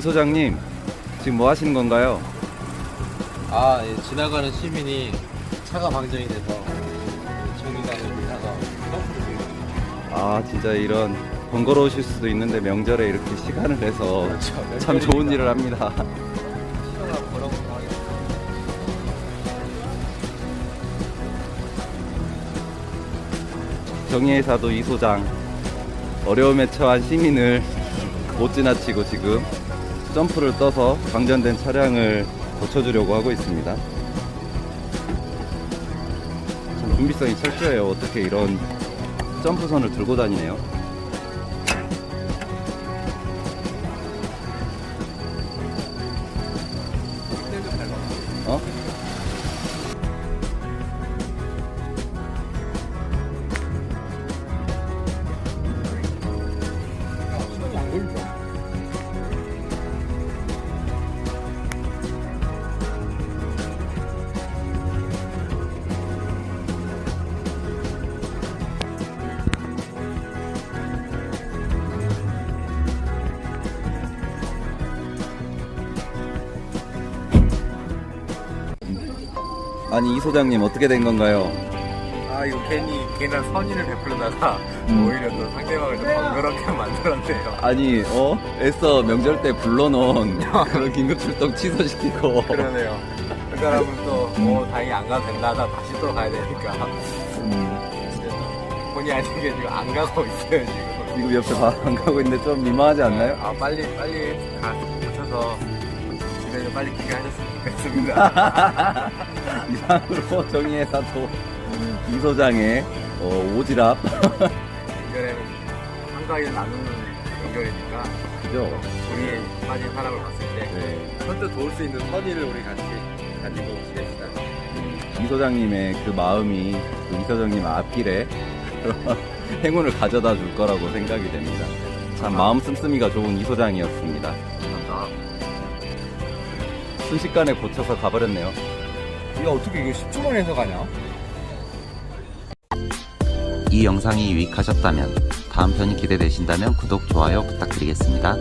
소장님 지금 뭐 하시는 건가요? 아, 예, 지나가는 시민이 차가 방전이 돼서 점프를 해요. 아 진짜 이런 번거로우실 수도 있는데 명절에 이렇게 시간을 내서 그렇죠. 참 좋은 일을 합니다. 정의회사도 이 소장 어려움에 처한 시민을 못 지나치고 지금 점프를 떠서 방전된 차량을 고쳐주려고 하고 있습니다. 참 준비성이 철저해요. 어떻게 이런 점프선을 들고 다니네요. 아니 이 소장님 어떻게 된 건가요? 아, 이거 괜히 괜한 선의를 베풀다가 음. 오히려 또 상대방을 좀 번거롭게 만들었네요. 아니 어 애써 명절 때 불러놓은 그런 긴급 출동 취소시키고 그러네요. 그 사람은 또, 어, 다행히 안 가도 된다 하다 다시 또 가야 되니까. 음, 이제 본의 아니게 지금 안 가고 있어요, 지금. 지금 옆에 바- 안 가고 있는데 좀 민망하지 않나요? 아, 빨리, 빨리 가서 고쳐서 빨리 귀가하셨으면 좋겠습니다. 이상으로 정의회사도 이 소장의 어, 오지랖 연결에는 한가위를 나누는 연결이니까 그죠? 우리의 빠진 사람을 봤을 때 네. 선뜻 도울 수 있는 선의를 우리 같이 가지고 지냅시다. 이 소장님의 그 마음이 그 이 소장님 앞길에 그런 행운을 가져다 줄 거라고 생각이 됩니다. 참 마음 씀씀이가 좋은 이 소장이었습니다. 감사합니다. 순식간에 고쳐서 가버렸네요. 이거 어떻게 이거 10초 만에 해서 가냐? 이 영상이 유익하셨다면 다음 편이 기대되신다면 구독, 좋아요 부탁드리겠습니다.